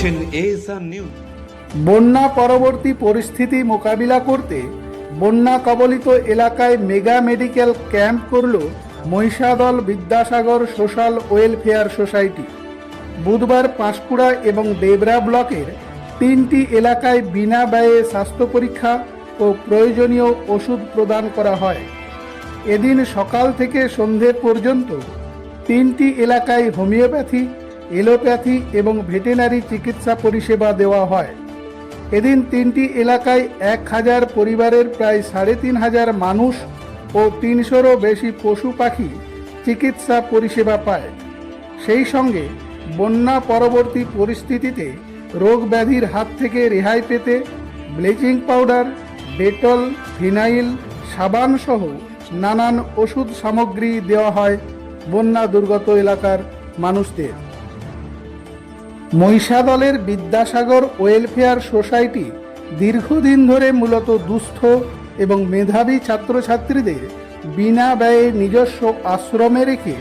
দেখছেন ASR news বন্যা পরবর্তী পরিস্থিতি মোকাবিলা করতে বন্যা কবলিত এলাকায় মেগা মেডিকেল ক্যাম্প করল Mahishadal Vidyasagar social welfare society. বুধবার পাঁশকুড়া এবং দেবরা ব্লকের তিনটি এলাকায় বিনা ব্যয়ে স্বাস্থ্য পরীক্ষা ও প্রয়োজনীয় ওষুধ প্রদান করা হয়। এদিন সকাল থেকে সন্ধে পর্যন্ত তিনটি এলাকায় হোমিওপ্যাথি এলোপ্যাথি এবং ভেটেনারি চিকিৎসা পরিষেবা দেওয়া হয়। এদিন তিনটি এলাকায় এক হাজার পরিবারের প্রায় সাড়ে তিন হাজার মানুষ ও তিনশোরও বেশি পশু পাখি চিকিৎসা পরিষেবা পায়। সেই সঙ্গে বন্যা পরবর্তী পরিস্থিতিতে রোগ ব্যাধির হাত থেকে রেহাই পেতে ব্লিচিং পাউডার, ডেটল ফিনাইল সাবান সহ নানান ওষুধ সামগ্রী দেওয়া হয় বন্যা দুর্গত এলাকার মানুষদের। মহিষাদলের বিদ্যাসাগর ওয়েলফেয়ার সোসাইটি দীর্ঘদিন ধরে মূলত দুস্থ এবং মেধাবী ছাত্রছাত্রীদের বিনা ব্যয়ে নিজস্ব আশ্রমে রেখে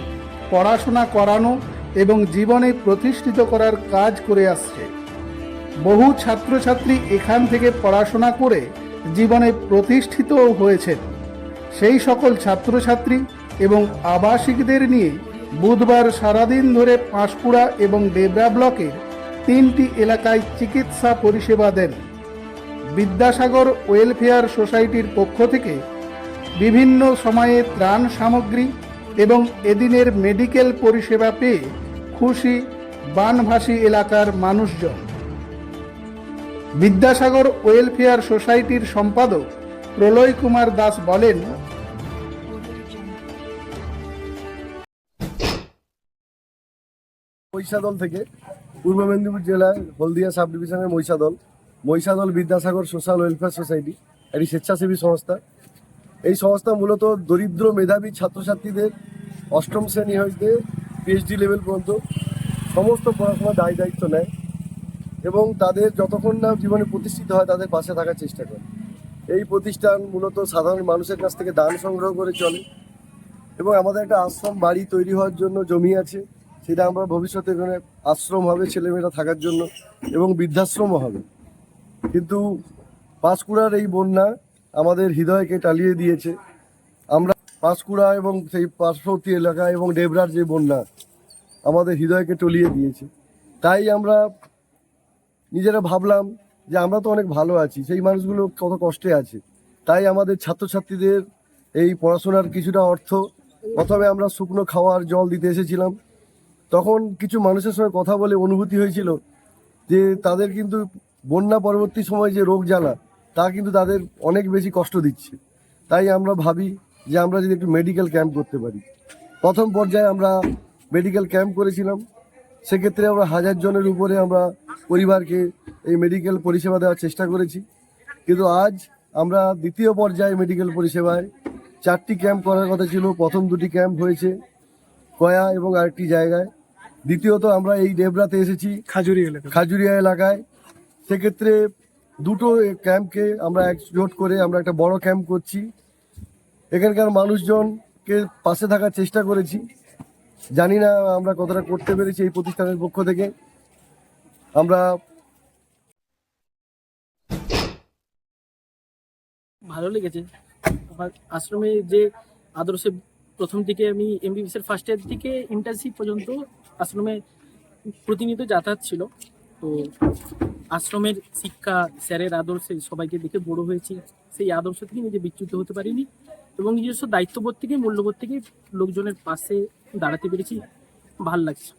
পড়াশোনা করানো এবং জীবনে প্রতিষ্ঠিত করার কাজ করে আসছে। বহু ছাত্রছাত্রী এখান থেকে পড়াশোনা করে জীবনে প্রতিষ্ঠিতও হয়েছেন। সেই সকল ছাত্রছাত্রী এবং আবাসিকদের নিয়ে বুধবার সারাদিন ধরে পাঁশকুড়া এবং ডেবরা ব্লকের তিনটি এলাকায় চিকিৎসা পরিষেবা দেন। বিদ্যাসাগর ওয়েলফেয়ার সোসাইটির পক্ষ থেকে বিভিন্ন সময়ে ত্রাণ সামগ্রী এবং এদিনের মেডিকেল পরিষেবা পেয়ে খুশি বানভাসী এলাকার মানুষজন। বিদ্যাসাগর ওয়েলফেয়ার সোসাইটির সম্পাদক প্রলয় কুমার দাস বলেন মহিষাদল থেকে পূর্ব মেদিনীপুর জেলার হলদিয়া সাব ডিভিশনের Mahishadal Mahishadal Vidyasagar social welfare society, একটি স্বেচ্ছাসেবী সংস্থা। এই সংস্থা মূলত দরিদ্র মেধাবী ছাত্রছাত্রীদের অষ্টম শ্রেণি হইতে পিএইচডি লেভেল পর্যন্ত সমস্ত পড়াশোনার দায় দায়িত্ব নেয় এবং তাদের যতক্ষণ না জীবনে প্রতিষ্ঠিত হয় তাদের পাশে থাকার চেষ্টা করে। এই প্রতিষ্ঠান মূলত সাধারণ মানুষের কাছ থেকে দান সংগ্রহ করে চলে এবং আমাদের একটা আশ্রম বাড়ি তৈরি হওয়ার জন্য জমি আছে। সেটা আমরা ভবিষ্যতে এখানে আশ্রম হবে, ছেলেমেয়েরা থাকার জন্য এবং বৃদ্ধাশ্রমও হবে। কিন্তু পাঁশকুড়ার এই বন্যা আমাদের হৃদয়কে টালিয়ে দিয়েছে। আমরা পাঁশকুড়া এবং সেই পার্শ্ববর্তী এলাকা এবং ডেবরার যে বন্যা, আমাদের হৃদয়কে টলিয়ে দিয়েছে। তাই আমরা নিজেরা ভাবলাম যে আমরা তো অনেক ভালো আছি, সেই মানুষগুলো কত কষ্টে আছে। তাই আমাদের ছাত্রছাত্রীদের এই পড়াশোনার কিছুটা অর্থ, প্রথমে আমরা শুকনো খাওয়ার জল দিতে এসেছিলাম। তখন কিছু মানুষের সঙ্গে কথা বলে অনুভূতি হয়েছিল যে তাদের কিন্তু বন্যা পরবর্তী সময় যে রোগ জ্বালা, তা কিন্তু তাদের অনেক বেশি কষ্ট দিচ্ছে। তাই আমরা ভাবি যে আমরা যদি একটু মেডিকেল ক্যাম্প করতে পারি। প্রথম পর্যায়ে আমরা মেডিকেল ক্যাম্প করেছিলাম। সেক্ষেত্রে আমরা হাজার জনের উপরে আমরা পরিবারকে এই মেডিকেল পরিষেবা দেওয়ার চেষ্টা করেছি। কিন্তু আজ আমরা দ্বিতীয় পর্যায়ে মেডিকেল পরিষেবায় চারটি ক্যাম্প করার কথা ছিল। প্রথম দুটি ক্যাম্প হয়েছে কয়া এবং আরেকটি জায়গায়। দ্বিতীয়ত আমরা এই ডেবরাতে এসেছি খাজুরি এলাকা খাজুরিয়া এলাকায়। সেক্ষেত্রে দুটো ক্যাম্পকে আমরা একজোট করে আমরা একটা বড় ক্যাম্প করছি। এখানকার মানুষজনকে পাশে থাকার চেষ্টা করেছি। জানি না আমরা কতটা করতে পেরেছি এই প্রতিষ্ঠানের পক্ষ থেকে। আমরা ভালো লেগেছে। আশ্রমে যে আদর্শে প্রথম দিকে আমি এমবিবিএস এর ফার্স্ট ইয়ার থেকে ইন্টার্নশিপ পর্যন্ত আশ্রমে প্রতিনিয়ত যাতায়াত ছিল। তো আশ্রমের শিক্ষা, স্যারের আদর্শে সবাইকে দেখে বড় হয়েছি। সেই আদর্শ থেকে নিজে বিচ্যুত হতে পারিনি এবং নিজস্ব দায়িত্ববোধ থেকে, মূল্যবোধ থেকে লোকজনের পাশে দাঁড়াতে পেরেছি। ভালো লাগছে।